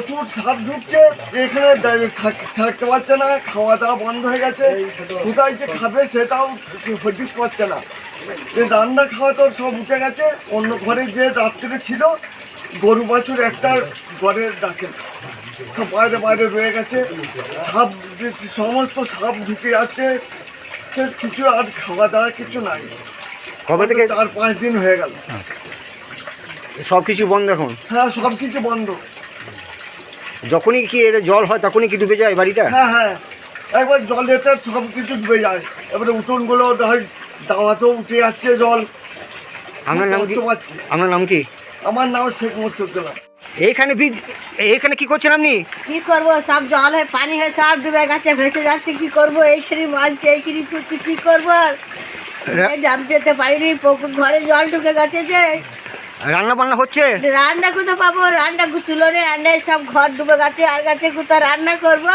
প্রচুর সাপ ঢুকছে এখানে থাকতে পারছে না খাওয়া দাওয়া বন্ধ হয়ে গেছে। কোথায় যে খাবে সেটাও হদিস পাচ্ছে না। যে রান্না খাওয়া তো সব উঠে গেছে অন্য ঘরে যে রাত্রে ছিল গরু বাছুর একটা ঘরে ডাকে সব বাইরে বাইরে রয়ে গেছে। সাপ সমস্ত সাপ ঢুকে যাচ্ছে সে কিছু আর খাওয়া দাওয়া কিছু নাই। কবে থেকে? চার পাঁচ দিন হয়ে গেল। সব কিছু বন্ধ এখন? হ্যাঁ সব কিছু বন্ধ। যখনই কি এর জল হয় তখনই কি ডুবে যায় বাড়িটা? হ্যাঁ হ্যাঁ। একবার জলেতে সব কিছু ডুবে যায়। এবারে উঠোনগুলো হয় দাওয়াতেও উঠে আসছে জল। আপনার নাম কি? আপনার নাম কি? আমার নাম শেখ মোস্তফা এইখানে বীজ এইখানে কি করছেন আপনি? কি করব সব জল হয় পানি হয় সব ডুবে গেছে ভেসে যাচ্ছে কি করব? এইখানে মানছে এইখানে করছি কি করব? এই যেতে পারিনি পুকুর ঘরে জল ঢুকে গেছে যে। রান্না বান্না হচ্ছে? রান্না কোথাও পাবো? রান্না গুছলো রে রান্নায় সব ঘর ডুবে গেছে আর গেছে কোথাও রান্না করব।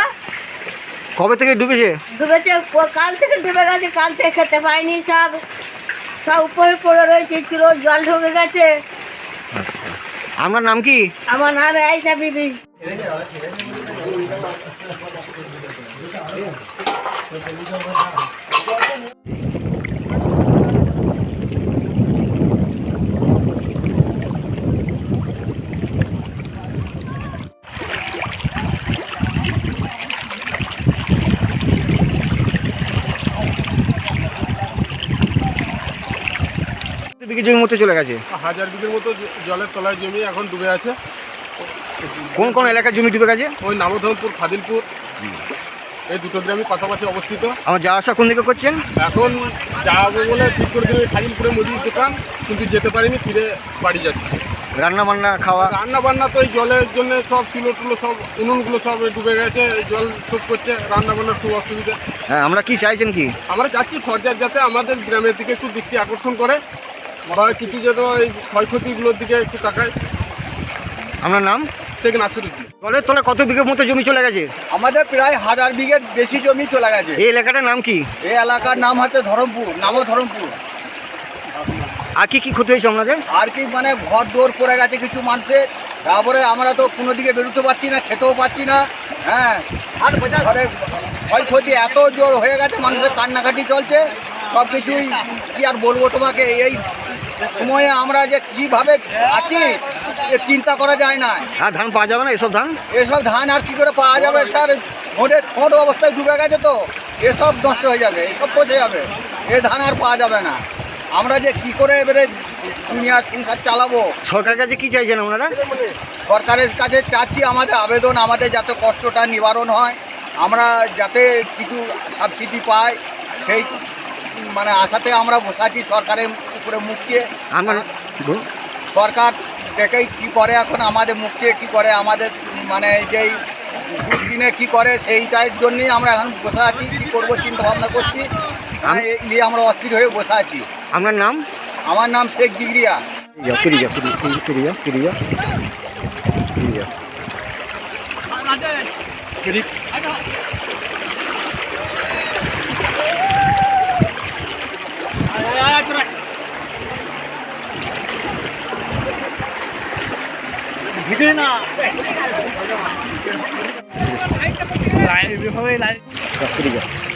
কবে থেকে ডুবেছে? ডুবেছে কাল থেকে ডুবে গেছে কাল থেকে খেতে পাইনি সব। সব উপরে পড়ে রয়েছে চুলো জল ঢুকে গেছে। আপনার নাম কি? আমার নাম আইসা বিবি। বিঘে জমির মধ্যে চলে গেছে? হাজার বিঘের মতো জলের তলায় জমি এখন ডুবে আছে। কোন কোন এলাকার জমি ডুবে গেছে? ওই নামধনপুর ফাদিলপুর এই দুটো গ্রামই পাশাপাশি অবস্থিত। আমার যাওয়া আসা কোন দিকে করছেন? এখন যাব বলে ঠিক করে দিলে ফাজিলপুরে মুদির দোকান কিন্তু যেতে পারিনি ফিরে বাড়ি যাচ্ছি। রান্না বান্না খাওয়া? রান্না বান্না তো এই জলের জন্য সব চুলো টুলো সব উনুনগুলো সব ডুবে গেছে জল শোধ করছে রান্না বান্নার খুব অসুবিধা। হ্যাঁ আমরা কি চাইছেন কি? আমরা যাচ্ছি সরকার যাতে আমাদের গ্রামের দিকে একটু দৃষ্টি আকর্ষণ করে। বা কিছু যেন এই ক্ষয়ক্ষতিগুলোর দিকে একটু তাকায়। আপনার নাম? সেখানে নাসিরুদ্দিন। জলের তলে কত বিঘের মতো জমি চলে গেছে? আমাদের প্রায় হাজার বিঘের বেশি জমি চলে গেছে। এই এলাকাটার নাম কি? এই এলাকার নাম হচ্ছে ধরমপুর নামও ধরমপুর। আর কি কি ক্ষতি হয়েছে আপনাদের? আর কি মানে ঘর দৌড় পড়ে গেছে কিছু মানুষের। তারপরে আমরা তো কোনো দিকে বেরোতে পারছি না খেতেও পাচ্ছি না হ্যাঁ। আর ঘরে ক্ষয়ক্ষতি এত জোর হয়ে গেছে মানুষের কান্নাকাটি চলছে। সব কিছুই কি আর বলব তোমাকে এই সময়ে আমরা যে কীভাবে আছি চিন্তা করা যায় না। আর ধান পাওয়া যাবে না? এসব ধান? এসব ধান আর কি করে পাওয়া যাবে? স্যার ঠোঁটে ঠোঁট অবস্থায় ডুবে গেছে তো। এসব নষ্ট হয়ে যাবে এসব পচে যাবে। এ ধান আর পাওয়া যাবে না। আমরা যে কি করে এবারে দুনিয়া সংসার চালাবো? সরকারের কাছে কি চাইছেন আপনারা? সরকারের কাছে চাচ্ছি আমাদের আবেদন আমাদের যাতে কষ্টটা নিবারণ হয়। আমরা যাতে কিছু সাবসিডি পাই সেই মানে আশাতে আমরা বসাচ্ছি সরকারের উপরে মুখিয়ে আমার সরকার দেখেই কী করে এখন আমাদের মুখে কী করে আমাদের মানে যেই দিনে কী করে সেইটার জন্যই আমরা এখন বসে আছি কী করব চিন্তা ভাবনা করছি। আমি এই নিয়ে আমরা অস্থির হয়ে বসে আছি। আপনার নাম? আমার নাম শেখ ডিগ্রিয়া ফিরে- ফিরে যাও ফিরে